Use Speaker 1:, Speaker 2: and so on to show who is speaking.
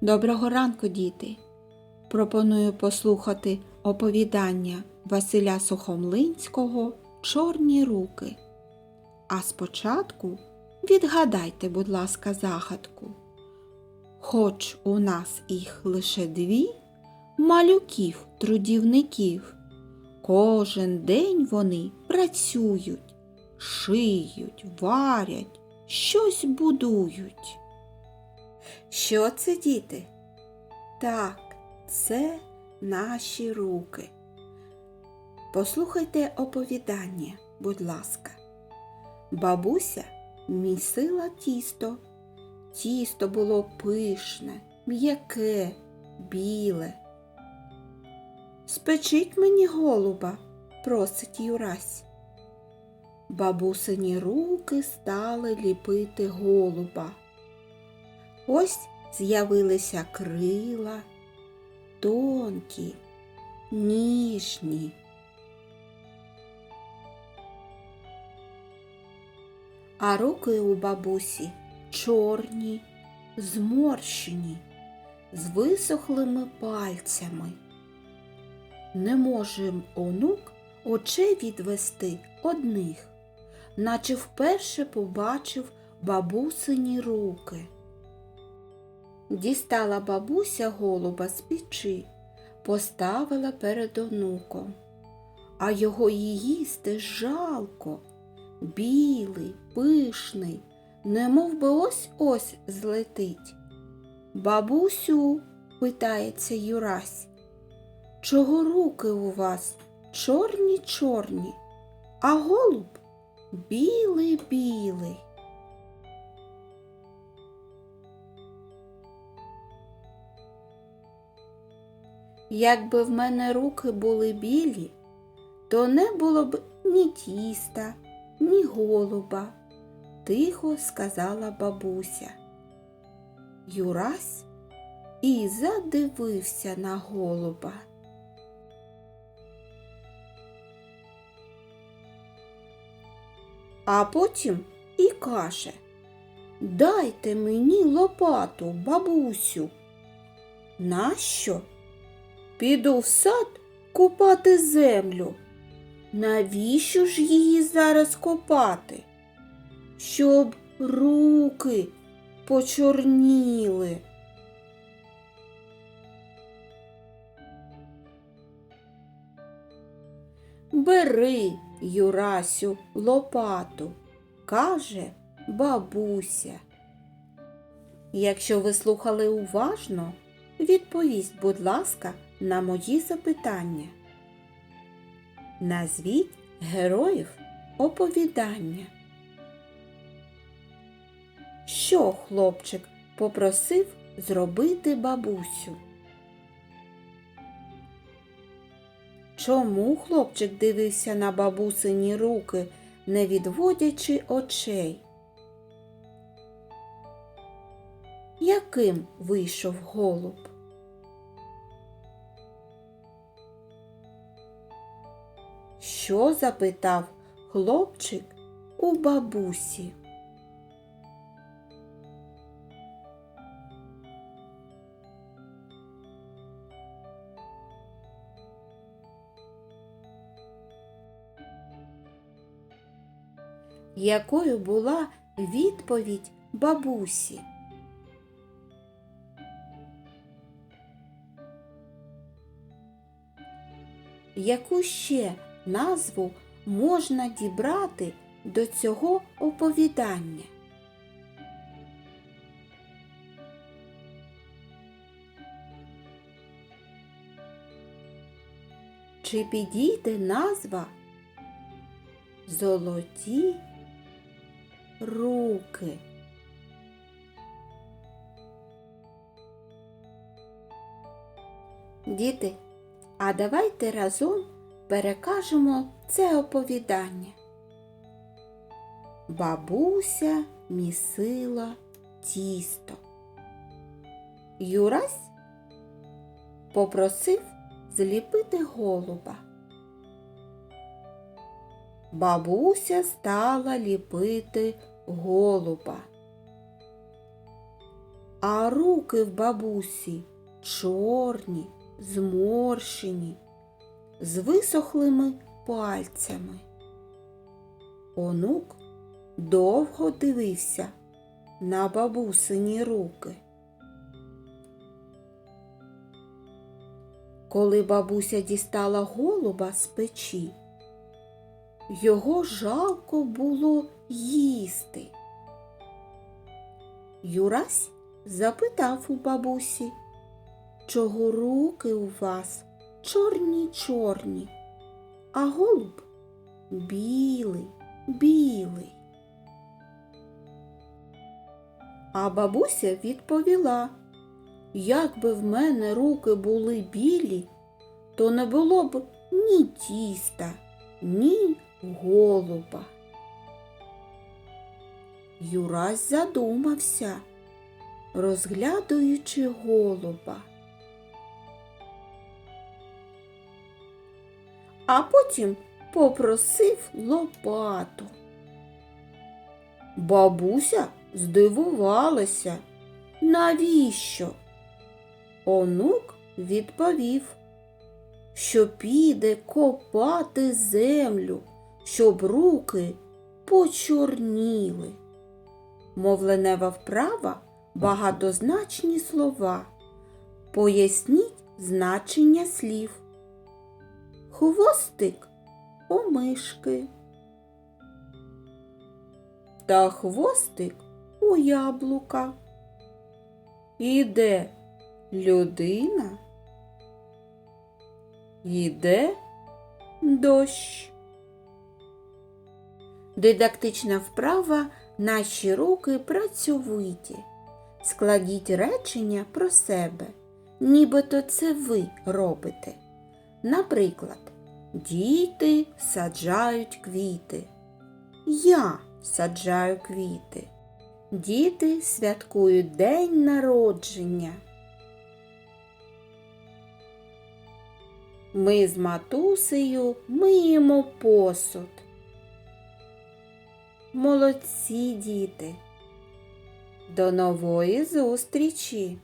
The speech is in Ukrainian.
Speaker 1: Доброго ранку, діти! Пропоную послухати оповідання Василя Сухомлинського Чорні руки. А спочатку відгадайте, будь ласка, загадку. Хоч у нас їх лише дві, малюків, трудівників. Кожен день вони працюють, шиють, варять, щось будують. Що це, діти? Так, це наші руки. Послухайте оповідання, будь ласка. Бабуся місила тісто. Тісто було пишне, м'яке, біле. Спечіть мені голуба, просить Юрась. Бабусині руки стали ліпити голуба. Ось з'явилися крила, тонкі, ніжні. А руки у бабусі чорні, зморщені, з висохлими пальцями. Не може онук очей відвести одних, наче вперше побачив бабусині руки. Дістала бабуся голуба з печі, поставила перед онуком, а його й їсти жалко, білий, пишний, немов би ось ось злетить. Бабусю, питається Юрась, чого руки у вас чорні чорні, а голуб білий білий. Якби в мене руки були білі, то не було б ні тіста, ні голуба, тихо сказала бабуся. Юрась і задивився на голуба. А потім і каже Дайте мені лопату, бабусю. Нащо? Піду в сад копати землю. Навіщо ж її зараз копати? Щоб руки почорніли. Бери, Юрасю, лопату, каже бабуся. Якщо ви слухали уважно, відповість, будь ласка, на мої запитання. Назвіть героїв оповідання. Що хлопчик попросив зробити бабусю? Чому хлопчик дивився на бабусині руки, не відводячи очей? Яким вийшов голуб? Що запитав хлопчик у бабусі? Якою була відповідь бабусі? Яку ще назву можна дібрати до цього оповідання? Чи підійде назва Золоті руки? Діти, а давайте разом перекажемо це оповідання. Бабуся місила тісто. Юрась попросив зліпити голуба. Бабуся стала ліпити голуба. а руки в бабусі чорні, зморщені, з висохлими пальцями. Онук довго дивився на бабусині руки. Коли бабуся дістала голуба з печі, його жалко було їсти. Юрась запитав у бабусі, чого руки у вас чорні чорні, а голуб білий, білий. А бабуся відповіла, якби в мене руки були білі, то не було б ні тіста, ні голуба. Юрась задумався, розглядуючи голуба. А потім попросив лопату. Бабуся здивувалася. Навіщо? Онук відповів, що піде копати землю, щоб руки почорніли. Мовленева вправа багатозначні слова. Поясніть значення слів. Хвостик у мишки. Та хвостик у яблука. Іде людина, іде дощ. Дидактична вправа Наші руки працьовиті. Складіть речення про себе, нібито це ви робите. Наприклад, діти саджають квіти. Я саджаю квіти. Діти святкують день народження. Ми з матусею миємо посуд. Молодці діти. До нової зустрічі!